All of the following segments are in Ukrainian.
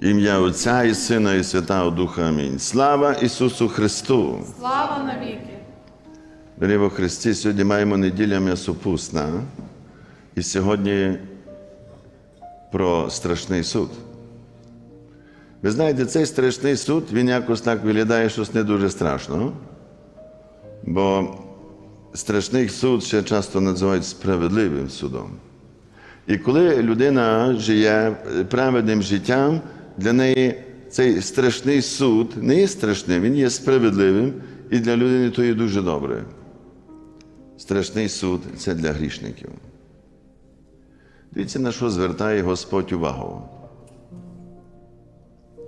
Ім'я Отця і Сина, і Святого Духа. Амінь. Слава Ісусу Христу! Слава навіки! Дорогі во Христі, сьогодні маємо неділя м'ясопусна. І сьогодні про страшний суд. Ви знаєте, цей страшний суд, він якось так виглядає щось не дуже страшно. Бо страшний суд ще часто називають справедливим судом. І коли людина живе праведним життям, для неї цей страшний суд не є страшним, він є справедливим, і для людини то є дуже добре. Страшний суд це для грішників. Дивіться, на що звертає Господь увагу.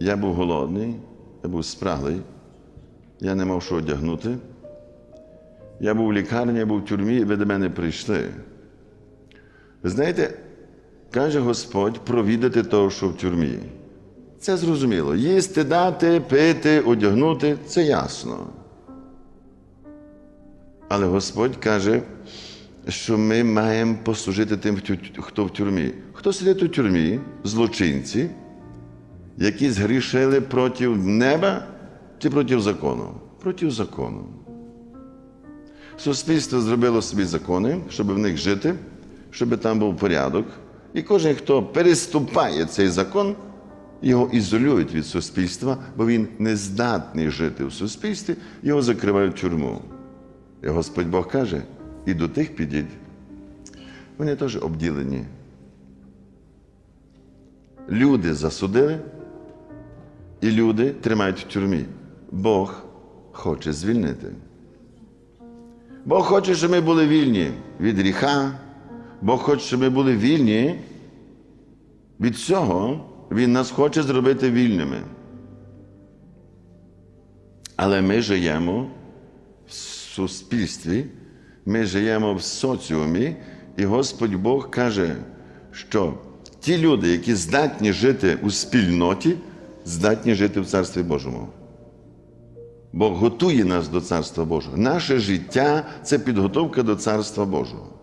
Я був голодний, я був спраглий, я не мав що одягнути. Я був в лікарні, я був в тюрмі, і ви до мене прийшли. Знаєте, каже Господь провідати того, що в тюрмі. Це зрозуміло. Їсти, дати, пити, одягнути це ясно. Але Господь каже, що ми маємо послужити тим, хто в тюрмі. Хто сидить у тюрмі? Злочинці, які згрішили проти неба чи проти закону? Проти закону. Суспільство зробило собі закони, щоб в них жити, щоб там був порядок. І кожен, хто переступає цей закон, його ізолюють від суспільства, бо він не здатний жити в суспільстві, його закривають в тюрму. І Господь Бог каже, і до тих підіть. Вони теж обділені. Люди засудили, і люди тримають в тюрмі. Бог хоче звільнити. Бог хоче, щоб ми були вільні від гріха. Бог хоче, щоб ми були вільні від цього. Він нас хоче зробити вільними. Але ми живемо в суспільстві, ми живемо в соціумі, і Господь Бог каже, що ті люди, які здатні жити у спільноті, здатні жити в Царстві Божому. Бог готує нас до Царства Божого. Наше життя це підготовка до Царства Божого.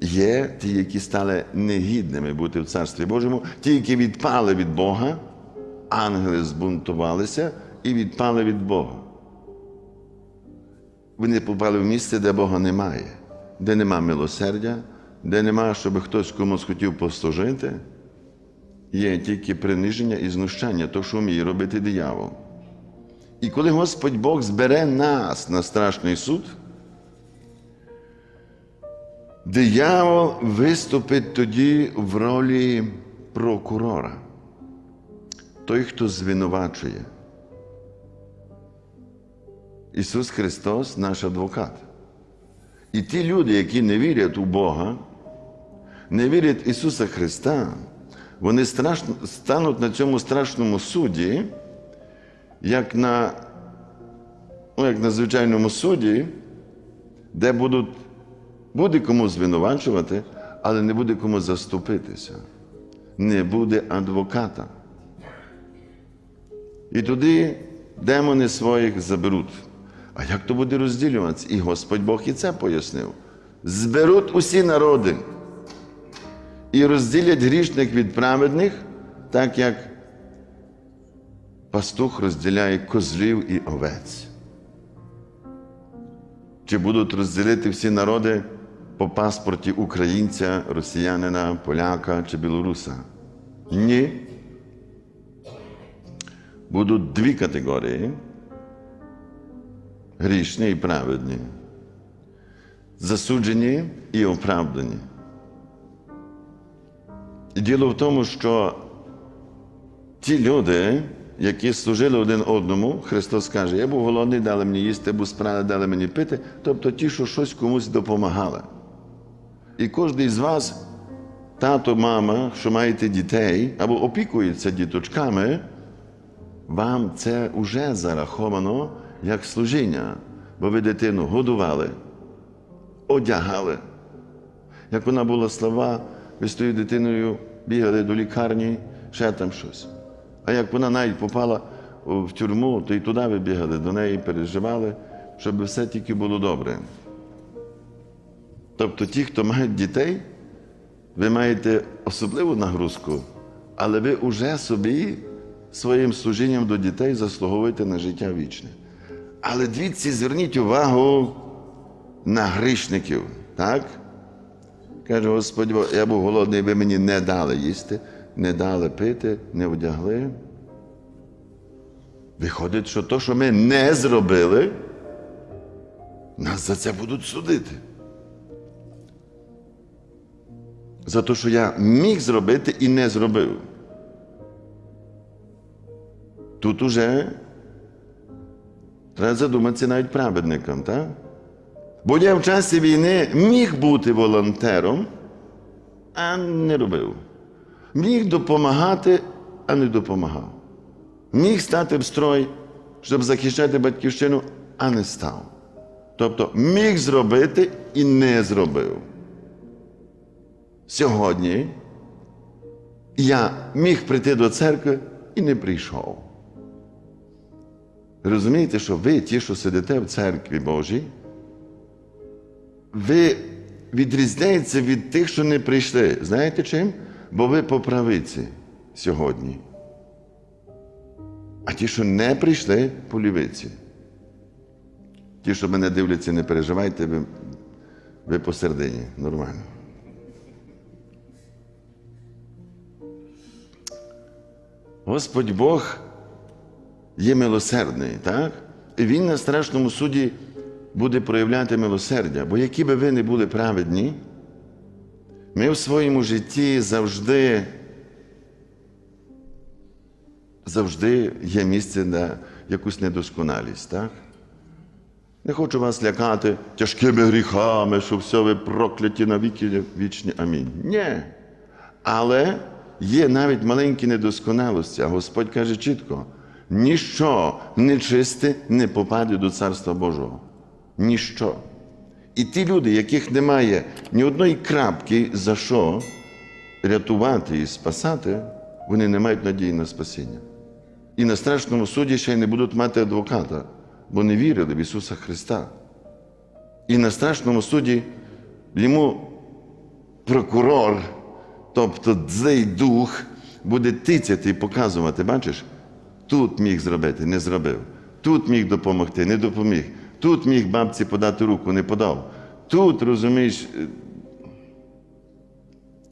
Є ті, які стали негідними бути в Царстві Божому, ті, які відпали від Бога, ангели збунтувалися і відпали від Бога. Вони попали в місце, де Бога немає, де нема милосердя, де нема, щоб хтось комусь хотів послужити. Є тільки приниження і знущання, то, що вміє робити диявол. І коли Господь Бог збере нас на страшний суд, диявол виступить тоді в ролі прокурора, той, хто звинувачує. Ісус Христос наш адвокат. І ті люди, які не вірять у Бога, не вірять Ісуса Христа, вони страшно, стануть на цьому страшному суді, як на, ну, як на звичайному суді, де будуть, буде кому звинувачувати, але не буде кому заступитися. Не буде адвоката. І туди демони своїх заберуть. А як то буде розділюватися? І Господь Бог і це пояснив. Зберуть усі народи і розділять грішних від праведних, так як пастух розділяє козлів і овець. Чи будуть розділити всі народи по паспорті українця, росіянина, поляка чи білоруса? Ні. Будуть дві категорії грішні і праведні, засуджені і оправдані. І діло в тому, що ті люди, які служили один одному, Христос каже, я був голодний, дали мені їсти, був справи, дали мені пити, тобто ті, що щось комусь допомагали. І кожен з вас, тато, мама, що маєте дітей або опікується діточками, вам це вже зараховано як служіння, бо ви дитину годували, одягали. Як вона була слава, ви з тою дитиною бігали до лікарні, ще там щось. А як вона навіть попала в тюрму, то і туди ви бігали до неї, переживали, щоб все тільки було добре. Тобто ті, хто мають дітей, ви маєте особливу нагрузку але ви вже собі своїм служінням до дітей заслуговуєте на життя вічне. Але дивіться, зверніть увагу на грішників, так? Каже, Господь, я був голодний, ви мені не дали їсти, не дали пити, не одягли. Виходить, що то, що ми не зробили, нас за це будуть судити. За те, що я міг зробити і не зробив. Тут уже треба задуматися навіть праведникам, так? Бо я в часі війни міг бути волонтером, а не робив. Міг допомагати, а не допомагав. Міг стати в строй, щоб захищати батьківщину, а не став. Тобто міг зробити і не зробив. Сьогодні я міг прийти до церкви і не прийшов. Розумієте, що ви, ті, що сидите в церкві Божій, ви відрізняєтеся від тих, що не прийшли. Знаєте чим? Бо ви по правиці сьогодні. А ті, що не прийшли, по лівиці. Ті, що мене дивляться, не переживайте, ви, ви посередині. Нормально. Господь Бог є милосердний, так? І Він на страшному суді буде проявляти милосердя. Бо які би ви не були праведні, ми в своєму житті завжди, завжди є місце на якусь недосконалість, так? Не хочу вас лякати тяжкими гріхами, що все ви прокляті на віки вічні. Амінь. Ні. Але є навіть маленькі недосконалості, а Господь каже чітко: ніщо нечисте не попаде до Царства Божого. Ніщо. І ті люди, яких немає ні одної крапки за що рятувати і спасати, вони не мають надії на спасіння. І на страшному суді ще й не будуть мати адвоката, бо не вірили в Ісуса Христа. І на страшному суді йому прокурор, тобто злий дух, буде тицяти і показувати, бачиш, тут міг зробити, не зробив, тут міг допомогти, не допоміг, тут міг бабці подати руку, не подав. Тут, розумієш, е,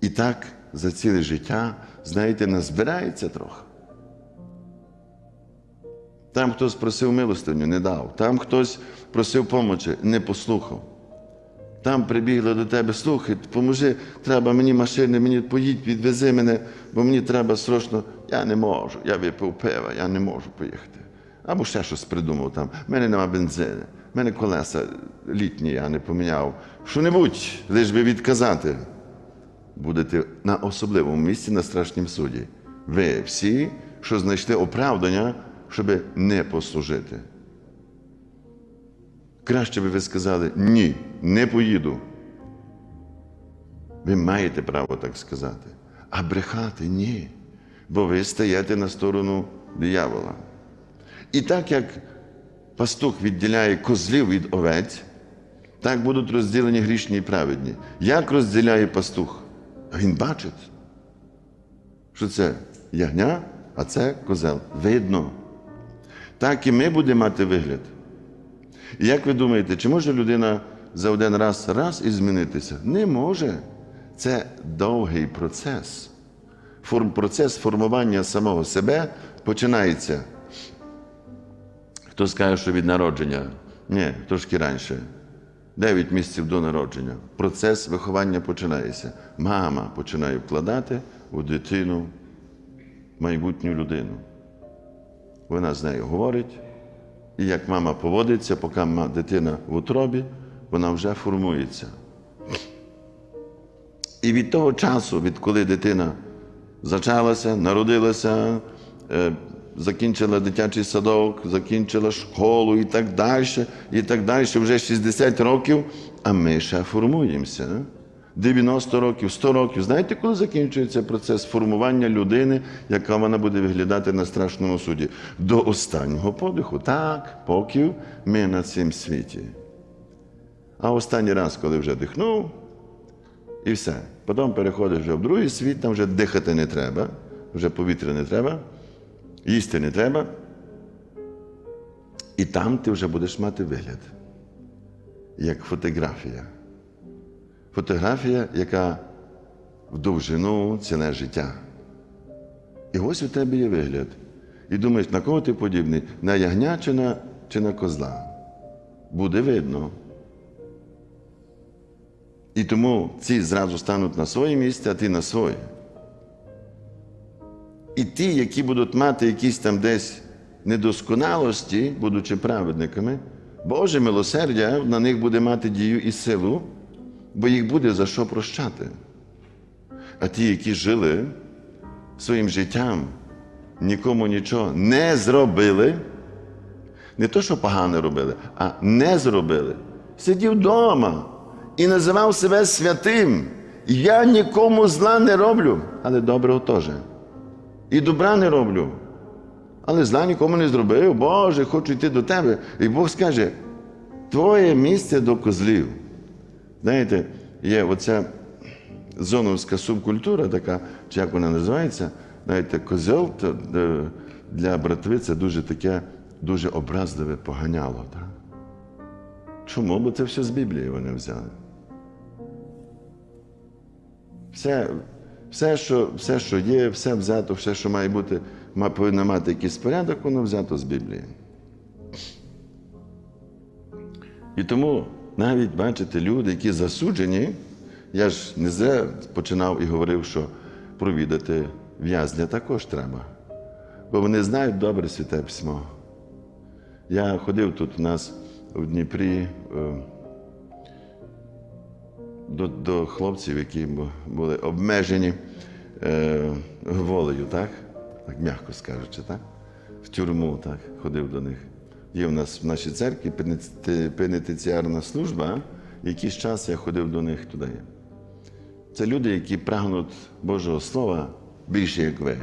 і так за ціле життя, знаєте, назбирається трохи. Там хтось просив милостиню, не дав. Там хтось просив помочі, не послухав. Там прибігли до тебе, слухай, поможи, треба мені машини, мені поїдь, відвези мене, бо мені треба срочно. Я не можу, я випив пива, я не можу поїхати. Або ще щось придумав там. У мене нема бензину, в мене колеса літні, я не поміняв. Що-небудь, лиш би відказати. Будете на особливому місці на страшнім суді. Ви всі, що знайшли оправдання, щоб не послужити. Краще би ви сказали ні, не поїду. Ви маєте право так сказати. А брехати ні. Бо ви стаєте на сторону диявола. І так як пастух відділяє козлів від овець, так будуть розділені грішні і праведні. Як розділяє пастух? Він бачить, що це ягня, а це козел. Видно. Так і ми будемо мати вигляд. І як ви думаєте, чи може людина за один раз раз і змінитися? Не може. Це довгий процес. Форм, процес формування самого себе починається. Хто скаже, що від народження? Ні, трошки раніше. Дев'ять місяців до народження. Процес виховання починається. Мама починає вкладати у дитину майбутню людину. Вона з нею говорить, і як мама поводиться, поки дитина в утробі, вона вже формується. І від того часу, відколи дитина зачалася, народилася, е, закінчила дитячий садок, закінчила школу і так далі, і так далі, вже 60 років, а ми ще формуємося. 90 років, 100 років. Знаєте, коли закінчується процес формування людини, яка вона буде виглядати на страшному суді? До останнього подиху. Так, поки ми на цім світі. А останній раз, коли вже дихнув, і все. Потім переходиш вже в другий світ, там вже дихати не треба. вже повітря не треба, їсти не треба. І там ти вже будеш мати вигляд, як фотографія. Фотографія, яка в довжину ціна життя. І ось у тебе є вигляд. І думаєш, на кого ти подібний? На ягня чи на, чи на козла? Буде видно. І тому ці зразу стануть на своє місце, а ти на своє. І ті, які будуть мати якісь там десь недосконалості, будучи праведниками, Боже милосердя на них буде мати дію і силу, бо їх буде за що прощати. А ті, які жили своїм життям, нікому нічого не зробили, не то, що погане робили, а не зробили. Сидів вдома і називав себе святим. Я нікому зла не роблю, але доброго теж. І добра не роблю. Але зла нікому не зробив. Боже, хочу йти до тебе. І Бог скаже: Твоє місце до козлів. Знаєте, є оця зоновська субкультура, така, чи як вона називається, знаєте, козел е, для братви це дуже таке, дуже образливе поганяло. Так? Чому? Бо це все з Біблії вони взяли. Все, все, що, все, що є, все взято, все, що має бути, повинно мати якийсь порядок, воно взято з Біблії. І тому навіть бачите, люди, які засуджені, я ж не зря починав і говорив, що провідати в'язня також треба. Бо вони знають добре святе письмо. Я ходив тут у нас у Дніпрі е, до, до хлопців, які були обмежені е, волею, так? Так м'яко скажучи, так? В тюрму так, ходив до них. Є в нас в нашій церкві пенітенціарна служба, якийсь час я ходив до них туди. Це люди, які прагнуть Божого Слова більше, як ви.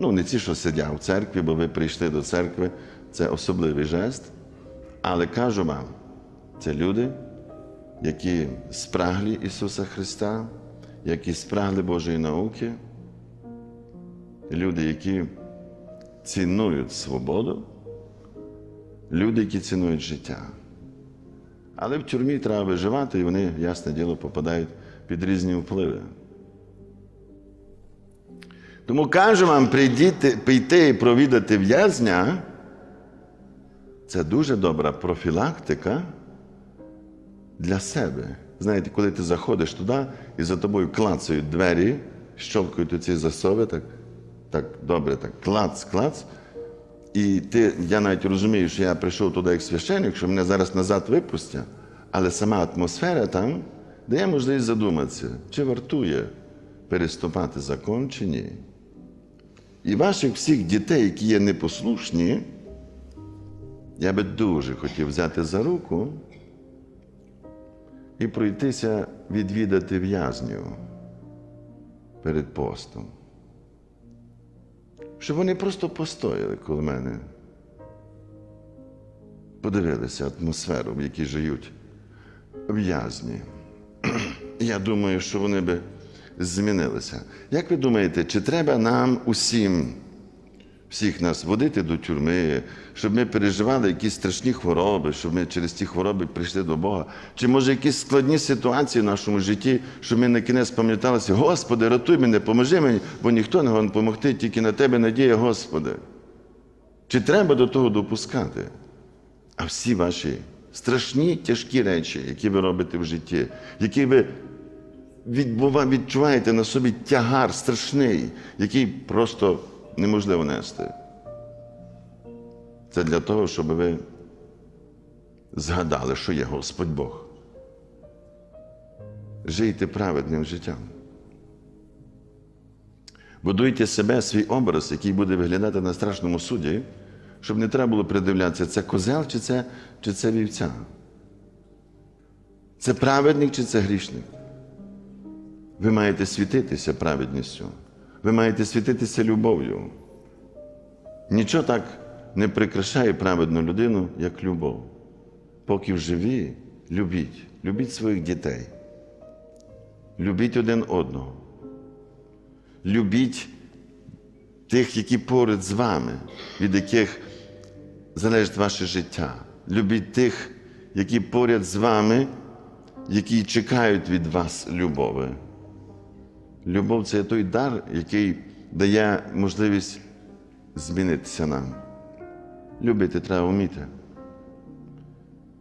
Ну, не ті, що сидять в церкві, бо ви прийшли до церкви, це особливий жест. Але кажу вам, це люди, які спраглі Ісуса Христа, які спрагли Божої науки, люди, які цінують свободу, люди, які цінують життя. Але в тюрмі треба виживати, і вони, ясне діло, попадають під різні впливи. Тому кажу вам, прийдіти, прийти і провідати в'язня це дуже добра профілактика для себе. Знаєте, коли ти заходиш туди і за тобою клацають двері, щолкають ці засови, так, так добре, так клац, клац. І ти, я навіть розумію, що я прийшов туди як священник, що мене зараз назад випустять, але сама атмосфера там дає можливість задуматися, чи вартує переступати закон, чи ні. І ваших всіх дітей, які є непослушні, я би дуже хотів взяти за руку і пройтися відвідати в'язнів перед постом. Щоб вони просто постояли коло мене, подивилися атмосферу, в якій живуть в'язні. Я думаю, що вони би змінилися. Як ви думаєте, чи треба нам усім, всіх нас водити до тюрми, щоб ми переживали якісь страшні хвороби, щоб ми через ті хвороби прийшли до Бога? Чи може якісь складні ситуації в нашому житті, щоб ми на кінець пам'яталися, Господи, рятуй мене, поможи мені, бо ніхто не гон допомогти, тільки на Тебе надія, Господи. Чи треба до того допускати? А всі ваші страшні тяжкі речі, які ви робите в житті, які ви відчуваєте на собі тягар страшний, який просто неможливо нести. Це для того, щоб ви згадали, що є Господь Бог. Жийте праведним життям. Будуйте себе, свій образ, який буде виглядати на страшному суді, щоб не треба було придивлятися, це козел чи це, чи це вівця. Це праведник чи це грішник. Ви маєте світитися праведністю. Ви маєте світитися любов'ю. Нічого так не прикрашає праведну людину, як любов. Поки живі, любіть, любіть своїх дітей. Любіть один одного. Любіть тих, які поряд з вами, від яких залежить ваше життя. Любіть тих, які поряд з вами, які чекають від вас любові. Любов це той дар, який дає можливість змінитися нам. Любити треба вміти.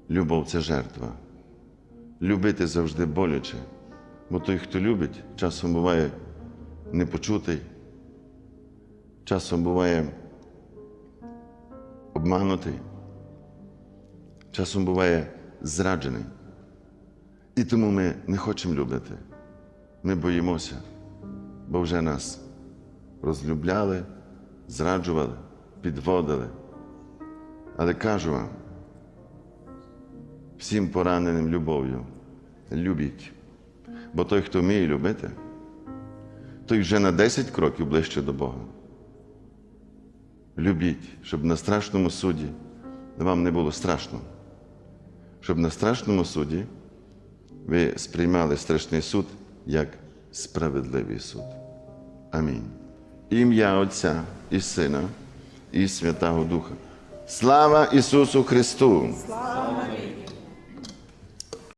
Любов це жертва. Любити завжди боляче. Бо той, хто любить, часом буває непочутий, часом буває обманутий, часом буває зраджений. І тому ми не хочемо любити. Ми боїмося, бо вже нас розлюбляли, зраджували, підводили. Але кажу вам, всім пораненим любов'ю, любіть. Бо той, хто вміє любити, той вже на 10 кроків ближче до Бога. Любіть, щоб на страшному суді вам не було страшно. Щоб на страшному суді ви сприймали страшний суд як справедливий суд. Амінь. Ім'я Отця і Сина, і Святого Духа. Слава Ісусу Христу! Слава